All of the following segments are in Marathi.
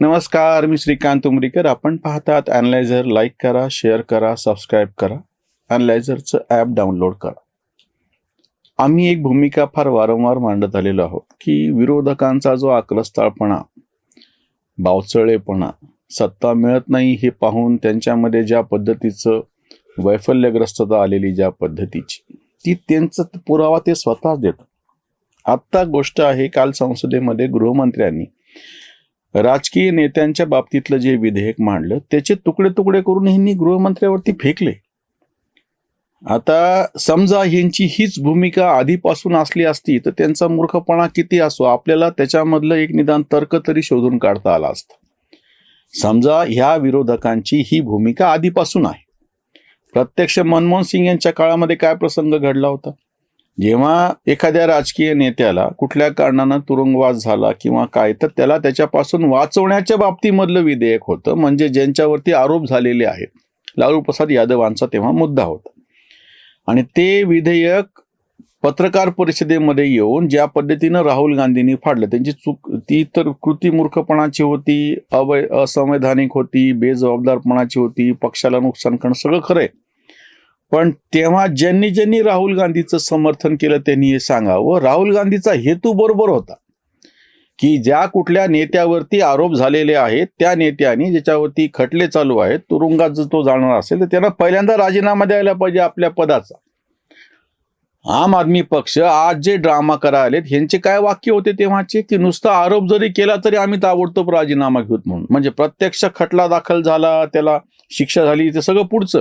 नमस्कार मी श्रीकांत उमरीकर. आपण पाहतात अनलायझर लाईक करा शेअर करा सबस्क्राईब करा. अनलायझरचं ॲप डाउनलोड करा. आम्ही एक भूमिका फार वारंवार मांडत आलेलो आहोत की विरोधकांचा जो आक्रस्ताळपणा बावचळेपणा सत्ता मिळत नाही हे पाहून त्यांच्यामध्ये ज्या पद्धतीचं वैफल्यग्रस्तता आलेली ज्या पद्धतीची ती त्यांचा पुरावा ते स्वतःच देतात आत्ता गोष्ट आहे काल संसदेमध्ये गृहमंत्र्यांनी राजकीय नेत्यांच्या बाबतीतलं जे विधेयक मांडलं त्याचे तुकडे तुकडे करून ह्यांनी गृहमंत्र्यावरती फेकले. आता समजा ह्यांची हीच भूमिका आधीपासून असली असती तर त्यांचा मूर्खपणा किती असो आपल्याला त्याच्यामधलं एक निदान तर्क तरी शोधून काढता आला असता. समजा ह्या विरोधकांची ही भूमिका आधीपासून आहे. प्रत्यक्ष मनमोहन सिंग यांच्या काळामध्ये काय प्रसंग घडला होता? जेव्हा एखाद्या राजकीय नेत्याला कुठल्या कारणानं तुरुंगवास झाला किंवा काय तर त्याला त्याच्यापासून वाचवण्याच्या बाबतीमधलं विधेयक होतं म्हणजे ज्यांच्यावरती आरोप झालेले आहेत. लालू प्रसाद यादवांचा तेव्हा मुद्दा होता. आणि ते विधेयक पत्रकार परिषदेमध्ये येऊन ज्या पद्धतीनं राहुल गांधींनी फाडलं त्यांची चूक ती तर कृती मूर्खपणाची होती अवै असंवैधानिक होती बेजबाबदारपणाची होती पक्षाला नुकसान करणं सगळं खरं आहे. पण तेव्हा ज्यांनी ज्यांनी राहुल गांधीचं समर्थन केलं त्यांनी हे सांगावं. राहुल गांधीचा हेतू बरोबर होता की ज्या कुठल्या नेत्यावरती आरोप झालेले आहेत त्या नेत्याने ज्याच्यावरती खटले चालू आहेत तुरुंगात जर तो जाणार असेल तर त्यांना पहिल्यांदा राजीनामा द्यायला पाहिजे आपल्या पदाचा. आम आदमी पक्ष आज जे ड्रामा करायलेत ह्यांचे काय वाक्य होते तेव्हाचे? की नुसता आरोप जरी केला तरी आम्ही ताबडतोब राजीनामा घेऊत म्हणून. म्हणजे प्रत्यक्ष खटला दाखल झाला त्याला शिक्षा झाली ते सगळं पुढचं.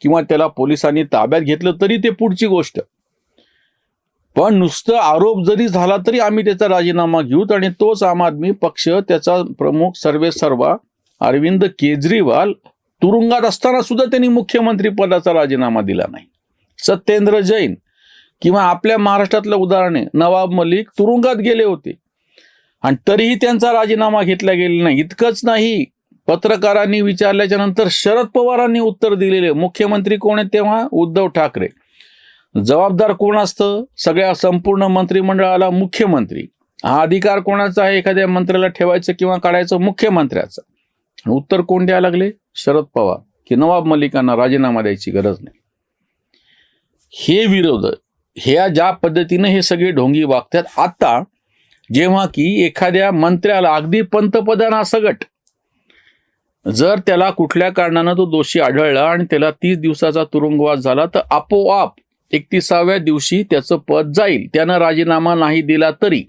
किंवा त्याला पोलिसांनी ताब्यात घेतलं तरी ते पुढची गोष्ट. पण नुसतं आरोप जरी झाला तरी आम्ही त्याचा राजीनामा घेऊत आणि तोच आम आदमी पक्ष त्याचा प्रमुख सर्वे सर्वा अरविंद केजरीवाल तुरुंगात असताना सुद्धा त्यांनी मुख्यमंत्री पदाचा राजीनामा दिला नाही. सत्येंद्र जैन किंवा आपल्या महाराष्ट्रातलं उदाहरण आहे नवाब मलिक तुरुंगात गेले होते. आणि तरीही त्यांचा राजीनामा घेतला गेला नाही. इतकंच नाही पत्रकारांनी विचारल्याच्या नंतर शरद पवारांनी उत्तर दिलेले. मुख्यमंत्री कोण आहेत तेव्हा? उद्धव ठाकरे. जबाबदार कोण असतं? सगळ्या संपूर्ण मंत्रिमंडळाला मुख्यमंत्री. हा अधिकार कोणाचा आहे? एखाद्या मंत्र्याला ठेवायचं किंवा काढायचं? मुख्यमंत्र्याचं. उत्तर कोण द्यायला लागले? शरद पवार. की नवाब मलिकांना राजीनामा द्यायची गरज नाही. हे विरोध ह्या ज्या पद्धतीनं हे सगळे ढोंगी वागतात आता जेव्हा की एखाद्या मंत्र्याला अगदी पंतप्रधानासकट जर त्याला कुठल्या कारणानं तो दोषी आढळला आणि त्याला तीस दिवसाचा तुरुंगवास झाला तर आपोआप एकतीसाव्या दिवशी त्याचं पद जाईल. त्यानं राजीनामा नाही दिला तरी.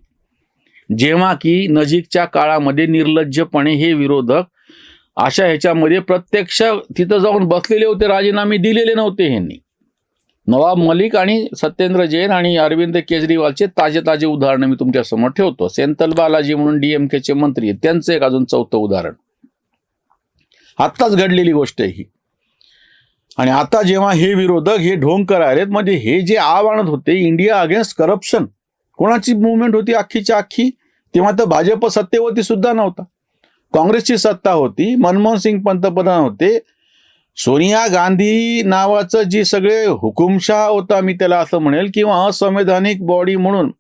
जेव्हा की नजीकच्या काळामध्ये निर्लज्जपणे हे विरोधक अशा ह्याच्यामध्ये प्रत्यक्ष तिथं जाऊन बसलेले होते राजीनामे दिलेले नव्हते ह्यांनी. नवाब मलिक आणि सत्येंद्र जैन आणि अरविंद केजरीवालचे ताजे ताजे उदाहरण मी तुमच्यासमोर ठेवतो. सेंतल बालाजी म्हणून डीएमकेचे मंत्री आहेत. त्यांचं एक अजून चौथं उदाहरण. आत्ताच घडलेली गोष्ट आहे ही. आणि आता जेव्हा हे विरोधक हे ढोंग करायलेत म्हणजे हे जे आव आणत होते इंडिया अगेन्स्ट करप्शन कोणाची मुवमेंट होती अख्खीच्या अख्खी तेव्हा तर भाजप सत्तेवरती सुद्धा नव्हता. काँग्रेसची सत्ता होती मनमोहन सिंग पंतप्रधान होते सोनिया गांधी नावाचं जे सगळे हुकुमशाह होता मी त्याला असं म्हणेल किंवा असंवैधानिक बॉडी म्हणून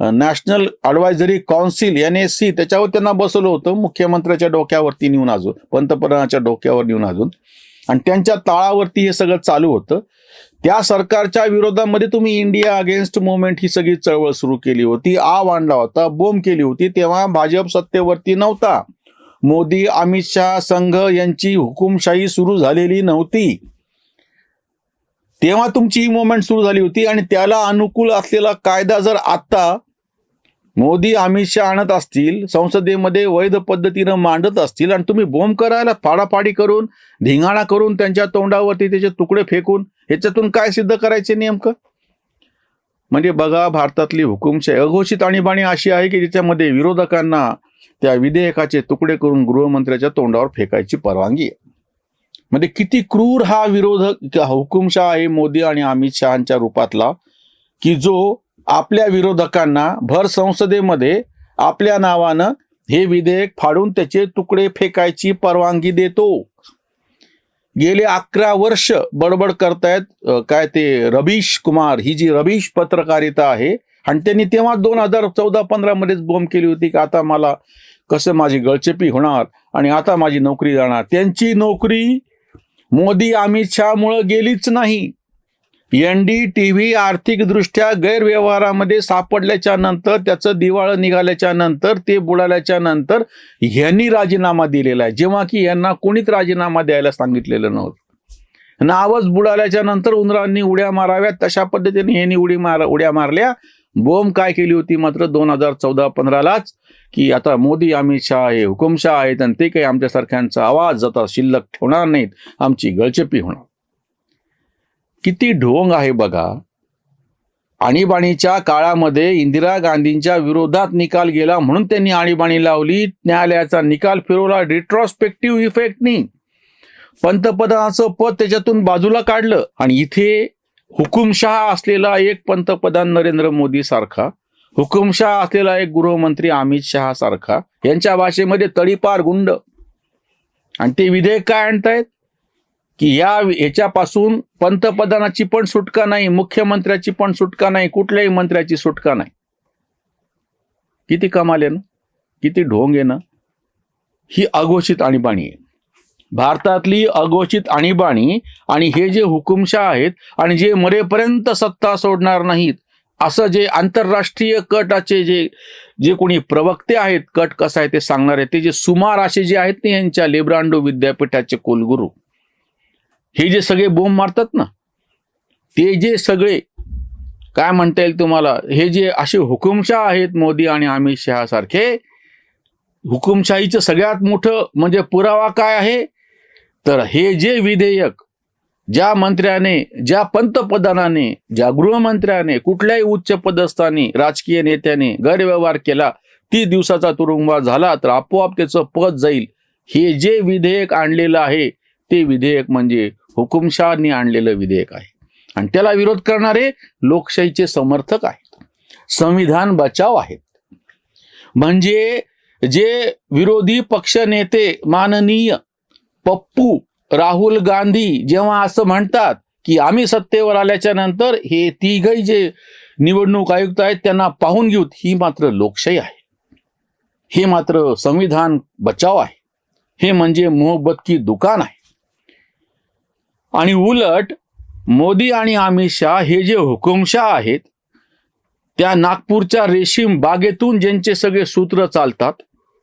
national advisory council N S C त्याच्यावर त्यांना बसवलं होतं मुख्यमंत्र्याच्या डोक्यावरती नेऊन अजून पंतप्रधानाच्या डोक्यावर नेऊन अजून. आणि त्यांच्या ताळावरती हे सगळं चालू होतं. त्या सरकारच्या विरोधामध्ये तुम्ही इंडिया अगेन्स्ट मुवमेंट ही सगळी चळवळ सुरू केली होती आव आणला होता बोंब केली होती तेव्हा भाजप सत्तेवरती नव्हता. मोदी अमित शाह संघ यांची हुकुमशाही सुरू झालेली नव्हती. तेव्हा तुमची ही मुवमेंट सुरू झाली होती आणि त्याला अनुकूल असलेला कायदा जर आत्ता मोदी अमित शाह आणत असतील संसदेमध्ये वैध पद्धतीनं मांडत असतील आणि तुम्ही बोंब करायला फाडाफाडी करून धिंगाणा करून त्यांच्या तोंडावरती त्याचे तुकडे फेकून ह्याच्यातून काय सिद्ध करायचे नेमकं? म्हणजे बघा भारतातली हुकुमशाही अघोषित आणीबाणी अशी आहे की ज्याच्यामध्ये विरोधकांना त्या विधेयकाचे तुकडे करून गृहमंत्र्याच्या तोंडावर फेकायची परवानगी आहे. म्हणजे किती क्रूर हा विरोधक हुकुमशाह आहे मोदी आणि अमित शहाच्या रूपातला की जो आपल्या विरोधकांना भर संसदेमध्ये आपल्या नावानं हे विधेयक फाडून त्याचे तुकडे फेकायची परवानगी देतो. गेले अकरा वर्ष बडबड करतायत काय ते रबीश कुमार ही जी रबीश पत्रकारिता आहे आणि त्यांनी तेव्हा दोन हजार चौदा पंधरा मध्येच बोंब केली होती की आता मला कसं माझी गळचेपी होणार आणि आता माझी नोकरी जाणार. त्यांची नोकरी मोदी अमित शहामुळं गेलीच नाही. एन डी टी व्ही आर्थिकदृष्ट्या गैरव्यवहारामध्ये सापडल्याच्या नंतर त्याचं दिवाळं निघाल्याच्या नंतर ते बुडाल्याच्या नंतर ह्यांनी राजीनामा दिलेला आहे. जेव्हा की यांना कोणीच राजीनामा द्यायला सांगितलेलं नव्हतं. नावच बुडाल्याच्या नंतर उंदरांनी उड्या माराव्यात. तशा पद्धतीने ह्यांनी उडी मार उड्या मारल्या. बोंब काय केली होती मात्र दोन हजार चौदा पंधरालाच की आता मोदी अमित शहा हे हुकुमशाह आहेत आणि ते काही आमच्यासारख्यांचा आवाज आता शिल्लक ठेवणार नाहीत. आमची गळचेपी होणार. किती ढोंग आहे बघा. आणीबाणीच्या काळामध्ये इंदिरा गांधींच्या विरोधात निकाल गेला म्हणून त्यांनी आणीबाणी लावली. न्यायालयाचा निकाल फिरवला. रिट्रॉस्पेक्टिव्ह इफेक्टनी पंतप्रधानाचं पद त्याच्यातून बाजूला काढलं आणि इथे हुकुमशहा असलेला एक पंतप्रधान नरेंद्र मोदी सारखा हुकुमशहा असलेला एक गृहमंत्री अमित शहा सारखा यांच्या भाषेमध्ये तडीपार गुंड. आणि ते विधेयक काय आणतायत? की या याच्यापासून पंतप्रधानाची पण सुटका नाही मुख्यमंत्र्याची पण सुटका नाही कुठल्याही मंत्र्याची सुटका नाही. किती कमाल आहे ना? किती ढोंग आहे ना? ही अघोषित आणीबाणी आहे. भारतातली अघोषित आणीबाणी आणि हे जे हुकुमशाह आहेत आणि जे मरेपर्यंत सत्ता सोडणार नाहीत असं जे आंतरराष्ट्रीय कटाचे जे जे कोणी प्रवक्ते आहेत कट कसा आहे ते सांगणार आहे. ते जे सुमार असे जे आहेत ना यांच्या लेब्रांडो विद्यापीठाचे कुलगुरू. हे जे सगळे बोंब मारतात ना ते जे सगळे काय म्हणता येईल तुम्हाला हे जे असे हुकुमशाह आहेत मोदी आणि अमित शहा सारखे हुकुमशाहीचं सगळ्यात मोठं म्हणजे पुरावा काय आहे? तर हे जे विधेयक ज्या मंत्र्याने ज्या पंतप्रधानाने ज्या गृहमंत्र्याने कुठल्याही उच्च पदस्थानी राजकीय नेत्याने गैरव्यवहार केला ती दिवसाचा तुरुंगवास झाला तर आपोआप त्याचं पद जाईल. हे जे विधेयक आणलेलं आहे ते विधेयक म्हणजे हुकुमशहानी आणलेलं विधेयक आहे. आणि त्याला विरोध करणारे लोकशाहीचे समर्थक आहेत. संविधान बचाव आहेत. म्हणजे जे विरोधी पक्ष नेते माननीय पप्पू राहुल गांधी जेव्हा असं म्हणतात की आम्ही सत्तेवर आल्याच्यानंतर हे तिघही जे निवडणूक आयुक्त आहेत त्यांना पाहून घेऊ ही मात्र लोकशाही आहे. हे मात्र संविधान बचाव आहे. हे म्हणजे मोहब्बत की दुकान आहे. आणि उलट मोदी आणि अमित शाह हे जे हुकुमशाह आहेत त्या नागपूरच्या रेशीम बागेतून ज्यांचे सगळे सूत्र चालतात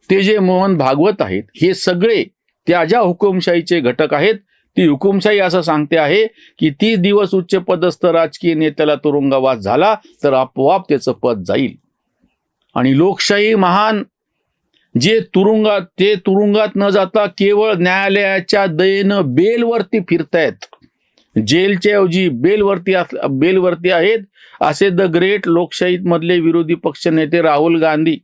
ते जे मोहन भागवत आहेत हे सगळे त्या ज्या हुकुमशाहीचे घटक आहेत ती हुकुमशाही असं सांगते आहे की तीस दिवस उच्च पदस्थ राजकीय नेत्याला तुरुंगवास झाला तर आपोआप त्याचं पद जाईल. आणि लोकशाही महान जे तुरुंगात ते तुरुंगात न जाता केवळ न्यायालयाच्या दयेनं बेलवरती फिरतायत. जेलच्या ऐवजी बेलवरती अस बेलवरती आहेत असे द ग्रेट लोकशाहीमधले विरोधी पक्ष नेते राहुल गांधी.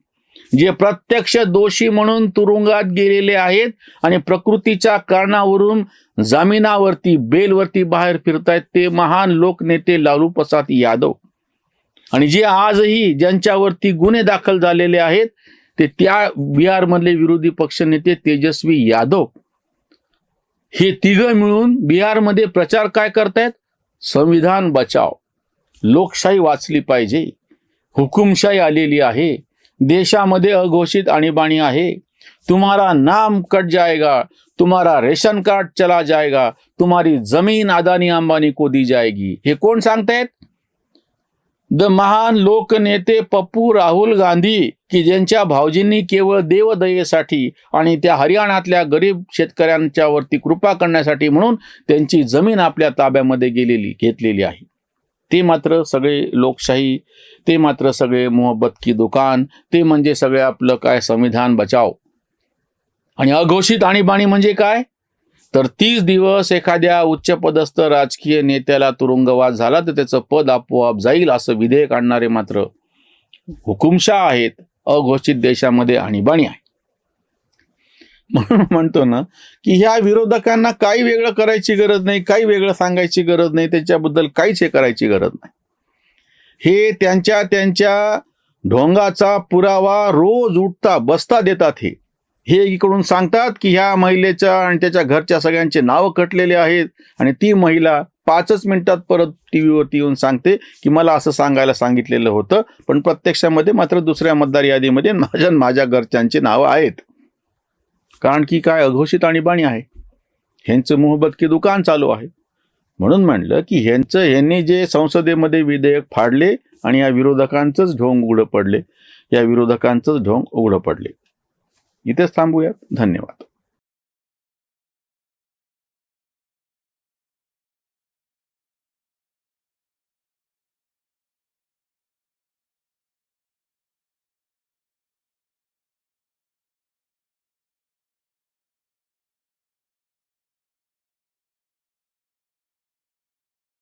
जे प्रत्यक्ष दोषी म्हणून तुरुंगात गेलेले आहेत आणि प्रकृतीच्या कारणावरून जामिनावरती बेलवरती बाहेर फिरतायत ते महान लोकनेते लालू प्रसाद यादव. आणि जे आजही ज्यांच्यावरती गुन्हे दाखल झालेले आहेत ते त्या बिहारमधले विरोधी पक्षनेते तेजस्वी यादव. हे तिघं मिळून बिहारमध्ये प्रचार काय करतायत? संविधान बचाव. लोकशाही वाचली पाहिजे. हुकुमशाही आलेली आहे. देशामध्ये अघोषित आणीबाणी आहे. तुम्हारा नाम कट जाएगा तुम्हारा रेशन कार्ड चला जाएगा तुम्हारी जमीन अदानी अंबानी को दी जाएगी. हे कोण सांगतायत? द महान लोकनेते पप्पू राहुल गांधी की ज्यांच्या भावजींनी केवळ देवदयेसाठी आणि त्या हरियाणातल्या गरीब शेतकऱ्यांच्या वरती कृपा करण्यासाठी म्हणून त्यांची जमीन आपल्या ताब्यामध्ये गेलेली घेतलेली आहे. ते मात्र सगळे लोकशाही ते मात्र सगळे मोहब्बत की दुकान ते म्हणजे सगळे आपलं काय संविधान बचाव. आणि अघोषित आणीबाणी म्हणजे काय? तर तीस दिवस एखाद्या उच्चपदस्थ राजकीय नेत्याला तुरुंगवास झाला तर त्याचं पद आपोआप जाईल असं विधेयक आणणारे मात्र हुकुमशाह आहेत अघोषित देशामध्ये आणीबाणी आहे म्हणून म्हणतो ना की ह्या विरोधकांना काही वेगळं करायची गरज नाही काही वेगळं सांगायची गरज नाही त्याच्याबद्दल काहीच हे करायची गरज नाही. हे त्यांच्या त्यांच्या ढोंगाचा पुरावा रोज उठता बसता देतात हे. हे इकडून सांगतात की ह्या महिलेच्या आणि त्याच्या घरच्या सगळ्यांचे नावं कटलेले आहेत आणि ती महिला पाचच मिनिटात परत टी व्हीवरती येऊन सांगते की मला असं सांगायला सांगितलेलं होतं पण प्रत्यक्षामध्ये मात्र दुसऱ्या मतदार यादीमध्ये माझ्या माझ्या घरच्यांची नावं आहेत. कारण की काय अघोषित आणीबाणी आहे. ह्यांचं मोहब्बतकी दुकान चालू आहे. म्हणून म्हणलं की ह्यांचं ह्यांनी जे संसदेमध्ये विधेयक फाडले आणि या विरोधकांचंच ढोंग उघडं पडले. या विरोधकांचंच ढोंग उघडं पडले. इथेच थांबूयात. धन्यवाद.